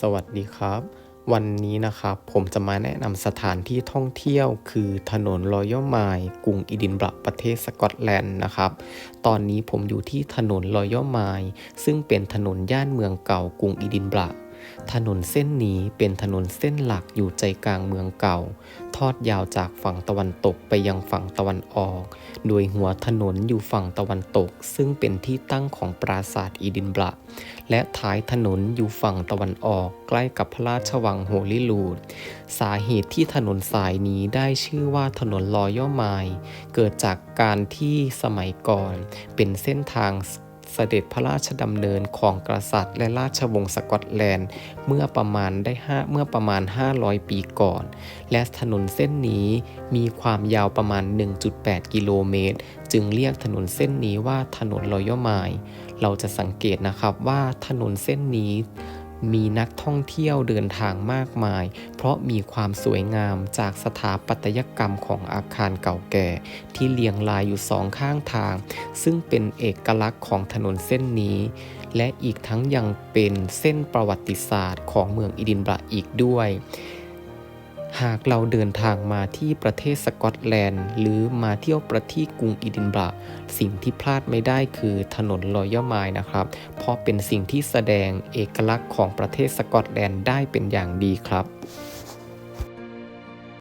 สวัสดีครับ วันนี้นะครับผมจะมาแนะนำสถานที่ท่องเที่ยวคือถนนรอยัลไมล์กรุงอีดินบะประเทศสกอตแลนด์นะครับ ตอนนี้ผมอยู่ที่ถนนรอยัลไมล์ซึ่งเป็นถนนย่านเมืองเก่ากรุงอีดินบะ ถนนเส้นนี้เป็นถนนเส้นหลักอยู่ใจกลางเมืองเก่า ทอดยาวจากฝั่งตะวันตกไปยังฝั่งตะวันออก โดยหัวถนนอยู่ฝั่งตะวันตก ซึ่งเป็นที่ตั้งของปราสาทอีดินบะระและท้ายถนนอยู่ฝั่งตะวันออก ใกล้กับพระราชวังโฮลิลูด สาเหตุที่ถนนสายนี้ได้ชื่อว่าถนนรอยัลไมล์เกิดจากการที่สมัยก่อนเป็นเส้นทาง เสด็จพระราชดำเนินของกษัตริย์ และราชวงศ์สกอตแลนด์ เมื่อประมาณได้5เมื่อประมาณ 500 ปีก่อน และถนนเส้นนี้มีความยาวประมาณ 1.8 กิโลเมตร จึงเรียกถนนเส้นนี้ว่าถนนรอยยไมล์เราจะสังเกตนะครับว่าถนนเส้นนี้ มีนักท่องเที่ยวเดินทางมากมาย เพราะมีความสวยงามจากสถาปัตยกรรมของอาคารเก่าแก่ ที่เรียงรายอยู่สองข้างทาง ซึ่งเป็นเอกลักษณ์ของถนนเส้นนี้ และอีกทั้งยังเป็นเส้นประวัติศาสตร์ของเมืองอิดินบะระอีกด้วย หากเราเดินทางมาที่ประเทศสกอตแลนด์ หรือมาเที่ยวประที่กรุงอิดินบะสิ่งที่พลาดไม่ได้คือถนนลอยย่อไมล์นะครับ เพราะเป็นสิ่งที่แสดงเอกลักษณ์ของประเทศสกอตแลนด์ได้เป็นอย่างดีครับ